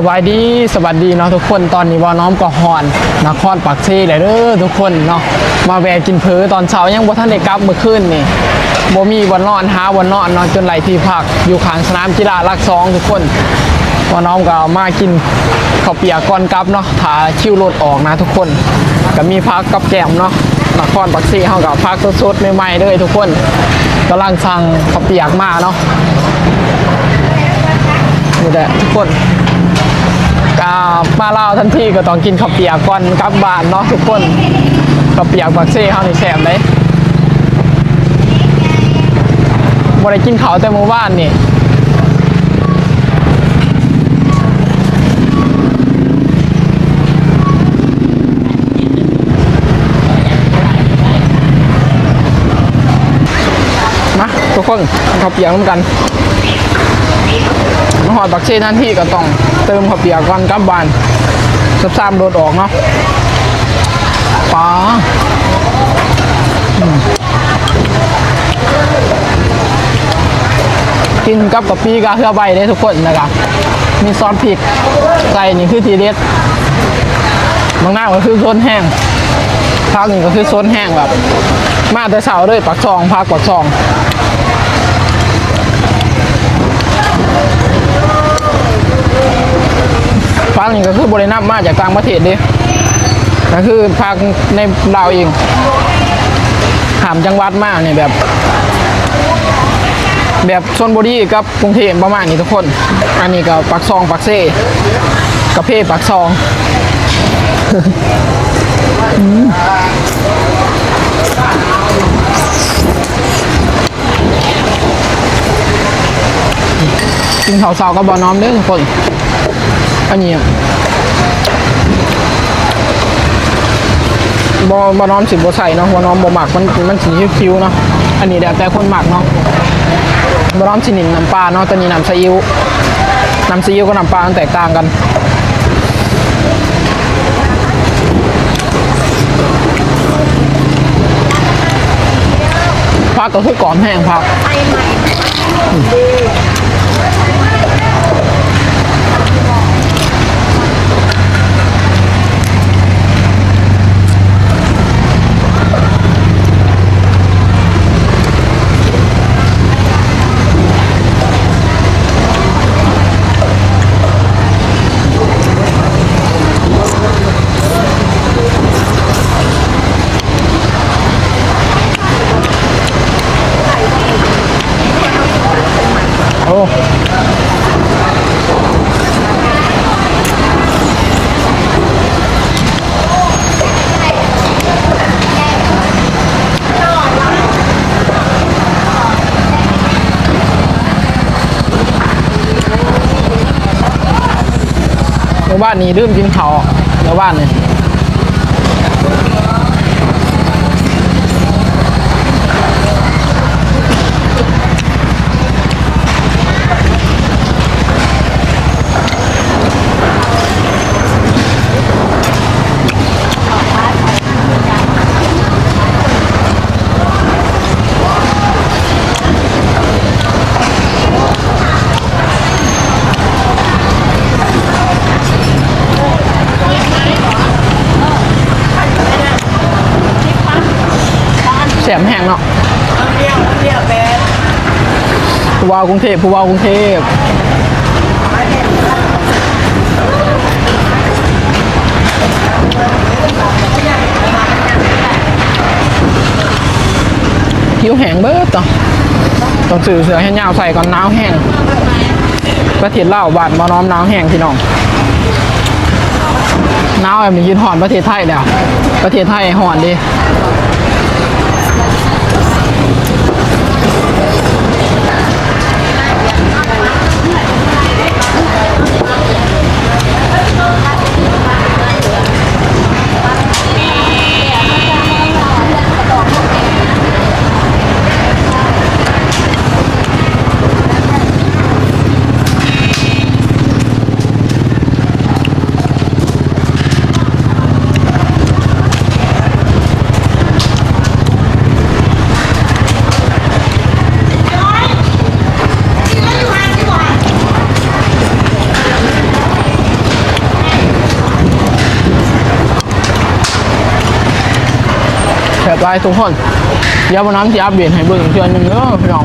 สบายดีสวัสดีเนาะทุกคนตอนนี้ว่าน้อมก็ฮอนนครปักซ่เลยเด้อทุกคนเนาะมาแวะกินเพอตอนเช้ายังบ่ทันได้กลับเมื่อคืนนี่บ่มีวันนอนหาวันนอนนอนจนไหลที่พักอยู่ข้างสนามกีฬาลักสองทุกคนว่าน้อมก็มากินข้าวเปียกก่อนกลับเนาะถาคิวรถออกนะทุกคนก็มีพักกับแกมเนาะนครปักซ่เฮาก็พักสดๆใหม่ๆเลยทุกคนกำลังสั่งข้าวเปียกมาเนาะนี่แหละทุกคน กามาเล่าวทันทีก็ต้องกินข้าวเปียกก่อนกลับบ้านเนาะทุกคนข้าวเปียกปักเซ่เฮานี่แซ่บเลยบ่ได้กินข้าวแต่เมื่อวานนี่มาทุกคนข้าวเปียกร่วมกันมาห อดปักเช่ทันที่ก็ต้องเติมข้าวเปียกก่อนกลับบ้านสับซ้ำโดดออกเนาะป๋ากินกับกับปีกาเฮือใบได้ทุกคนนะครับมีซอสพริกใส่นี่คือทีเด็ดบางหน้าก็คือโซนแห้งภาคหนึ่งก็คือโซนแห้งแบบ มาแต่เช้าเลยปักซองภาคปักซอง ฟังนี่ก็คือบริณับมาจากต่างประเทศเดิก็คือภาคในลาวเองถามจังหวัดมากเนี่ยแบบ แบบชนบุรีกับกรุงเทพประมาณนี้ทุกคน อันนี้ก็ปักซองปักเซ่กระเพาปักซองกินข้าวเช้ากับบอน้อมเด้อทุกคน อันนี้อะบอบอน้อมสิบบใส่เนาะบอน้อมบอหมักมันมันสีคิ้วๆเนาะอันนี้เดี๋ยวแต่คนหมักเนาะบอน้อมสินิมน้ำปลาเนาะตัวนี้น้ำซีอิ๊วน้ำซีอิ๊วกับน้ำปลามันแตกต่างกันพักก็คือกรอบแห้งพัก โอ้บ้านนี้ลืมกินเขาวหมู่บ้านนี่แผู้ว่ากรุงเทพผู้ว่ากรุงเทพหิวแห้งเบิดต่อต้องซื้อเสือให้ยาวใส่ก่อนหนาวแห้งประเทศลาวบ้านมาน้อมหนาวแห้งพี่น้องหนาวแบบนี้ยืนหอนประเทศไทยแล้วประเทศไทยหอนดิ บายทุกคนเดี๋ยววันน้ำจะอัปเดตให้เบิ่งเทื่อนึงเด้อพี่น้อง